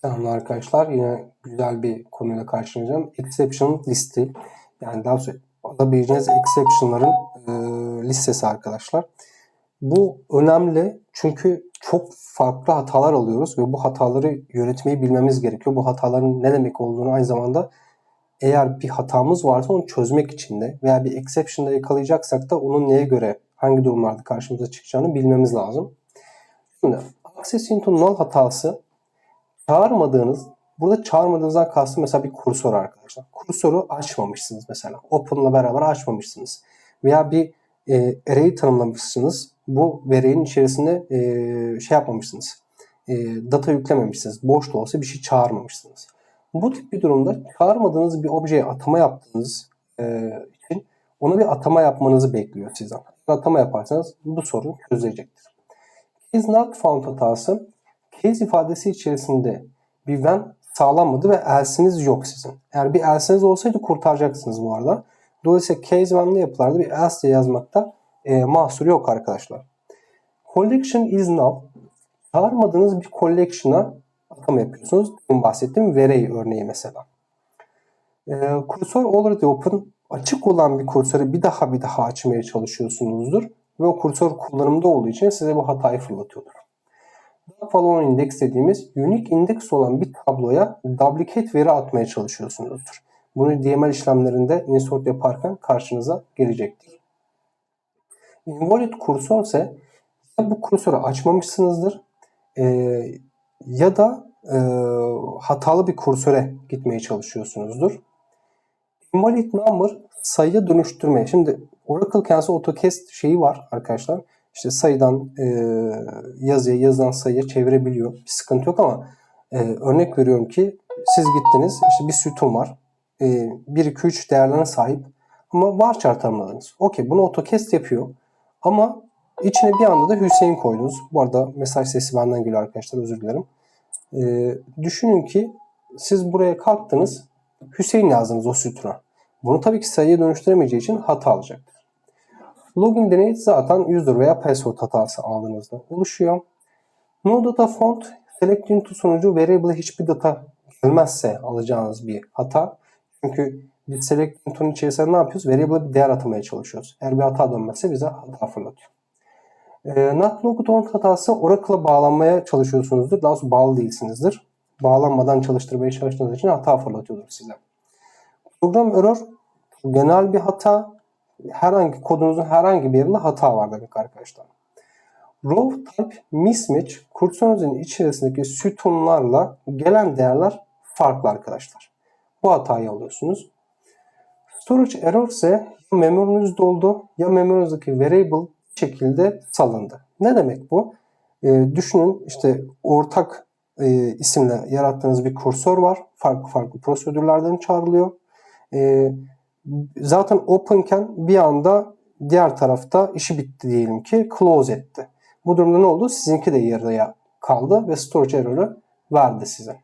Selamlar arkadaşlar. Yine güzel bir konuyla karşılaşacağım. Exception listi. Yani daha sonra alabileceğiniz exception'ların e, listesi arkadaşlar. Bu önemli çünkü çok farklı hatalar alıyoruz ve bu hataları yönetmeyi bilmemiz gerekiyor. Bu hataların ne demek olduğunu aynı zamanda eğer bir hatamız varsa onu çözmek için de veya bir exception'da yakalayacaksak da onun neye göre hangi durumlarda karşımıza çıkacağını bilmemiz lazım. Şimdi access into null hatası çağırmadığınız, burada çağırmadığınızdan kastım mesela bir kursor arkadaşlar. Kursoru açmamışsınız mesela. Open'la beraber açmamışsınız. Veya bir e, array tanımlamışsınız. Bu array'in içerisinde e, şey yapmamışsınız. E, data yüklememişsiniz. Boş da olsa bir şey çağırmamışsınız. Bu tip bir durumda çağırmadığınız bir objeye atama yaptığınız e, için ona bir atama yapmanızı bekliyor sizden. Atama yaparsanız bu sorun çözülecektir. Is not found hatası case ifadesi içerisinde bir when sağlanmadı ve else'iniz yok sizin. Eğer bir else'iniz olsaydı kurtaracaksınız bu arada. Dolayısıyla case when'li yapılarda bir else diye yazmakta e, mahsur yok arkadaşlar. Collection is null. Çağırmadığınız bir collection'a atama yapıyorsunuz. Benim bahsettiğim array örneği mesela. E, kursor already open açık olan bir kursoru bir daha bir daha açmaya çalışıyorsunuzdur. Ve o kursor kullanımda olduğu için size bu hatayı fırlatıyordur. Following index dediğimiz unique index olan bir tabloya duplicate veri atmaya çalışıyorsunuzdur. Bunu DML işlemlerinde insert yaparken karşınıza gelecektir. Invalid kursor ise ya bu kursoru açmamışsınızdır e, ya da e, hatalı bir kursöre gitmeye çalışıyorsunuzdur. Invalid number sayıya dönüştürmeye. Şimdi Oracle kendisi AutoCast şeyi var arkadaşlar. İşte sayıdan e, yazıya, yazıdan sayıya çevirebiliyor. Bir sıkıntı yok ama e, örnek veriyorum ki siz gittiniz işte bir sütun var. E, 1, 2, 3 değerlerine sahip ama var chart tanımladınız. Okey bunu AutoCast yapıyor. Ama içine bir anda da Hüseyin koydunuz. Bu arada mesaj sesi benden geliyor arkadaşlar özür dilerim. E, düşünün ki siz buraya kalktınız Hüseyin yazdınız o sütuna. Bunu tabii ki sayıya dönüştüremeyeceği için hata alacaktır. Login deneyi zaten user veya password hatası aldığınızda oluşuyor. No data font select into sonucu variable'a hiçbir data gelmezse alacağınız bir hata. Çünkü biz select into'nun içerisinde ne yapıyoruz? Variable'a bir değer atamaya çalışıyoruz. Eğer bir hata dönmezse bize hata fırlatıyor. E, not logged on hatası Oracle'a bağlanmaya çalışıyorsunuzdur. Daha sonra bağlı değilsinizdir. Bağlanmadan çalıştırmaya çalıştığınız için hata fırlatıyordur size. Program error genel bir hata. Herhangi kodunuzun herhangi bir yerinde hata var demek arkadaşlar. Row type mismatch kursorunuzun içerisindeki sütunlarla gelen değerler farklı arkadaşlar. Bu hatayı alıyorsunuz. Storage error ise ya memoriniz doldu ya memorinizdeki variable şekilde salındı. Ne demek bu? Ee, düşünün işte ortak e, isimle yarattığınız bir kursor var. Farklı farklı prosedürlerden çağrılıyor. E, zaten openken bir anda diğer tarafta işi bitti diyelim ki close etti. Bu durumda ne oldu? Sizinki de yarıya kaldı ve storage error'ı verdi size.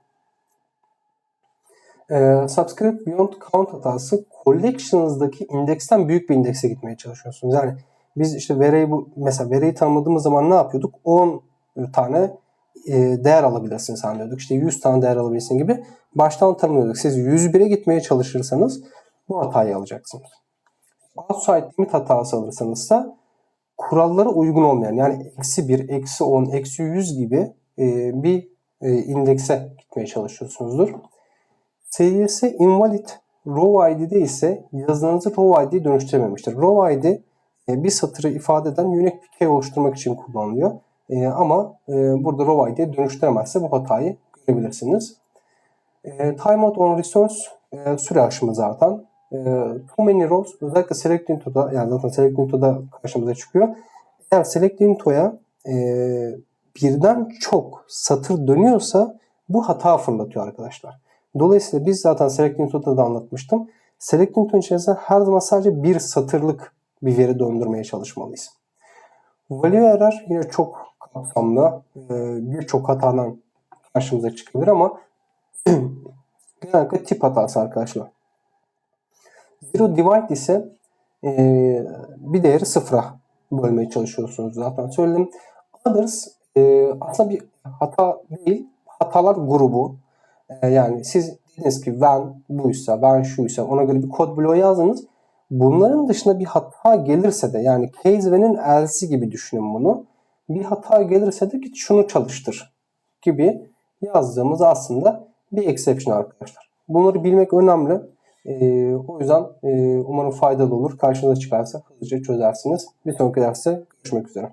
E, subscript beyond count hatası collections'daki indeksten büyük bir indekse gitmeye çalışıyorsunuz. Yani biz işte veriyi bu mesela veriyi tanımladığımız zaman ne yapıyorduk? 10 tane e, değer alabilirsin sanıyorduk. İşte 100 tane değer alabilirsin gibi baştan tanımlıyorduk. Siz 101'e gitmeye çalışırsanız bu hatayı alacaksınız. Outside limit hatası alırsanız da kurallara uygun olmayan yani eksi 1, eksi 10, eksi 100 gibi e, bir e, indekse gitmeye çalışıyorsunuzdur. SYS invalid row id'de ise yazılarınızı row id'ye dönüştürememiştir. Row id e, bir satırı ifade eden unique bir key oluşturmak için kullanılıyor. E, ama e, burada row id'ye dönüştüremezse bu hatayı görebilirsiniz. E, timeout on resource e, süre aşımı zaten. E, too many rows özellikle select into'da yani zaten select into'da karşımıza çıkıyor. Eğer select into'ya e, birden çok satır dönüyorsa bu hata fırlatıyor arkadaşlar. Dolayısıyla biz zaten select into'da da anlatmıştım. Select into içerisinde her zaman sadece bir satırlık bir veri döndürmeye çalışmalıyız. Value error yine çok kapsamlı birçok hatadan karşımıza çıkabilir ama genellikle tip hatası arkadaşlar. Zero divide ise e, bir değeri sıfıra bölmeye çalışıyorsunuz zaten söyledim. Others e, aslında bir hata değil, hatalar grubu. Ee, yani siz dediniz ki ben buysa, ben şuysa ona göre bir kod bloğu yazdınız. Bunların dışında bir hata gelirse de yani case else'i gibi düşünün bunu. Bir hata gelirse de git şunu çalıştır gibi yazdığımız aslında bir exception arkadaşlar. Bunları bilmek önemli. Ee, o yüzden e, umarım faydalı olur. Karşınıza çıkarsa hızlıca çözersiniz. Bir sonraki derste görüşmek üzere.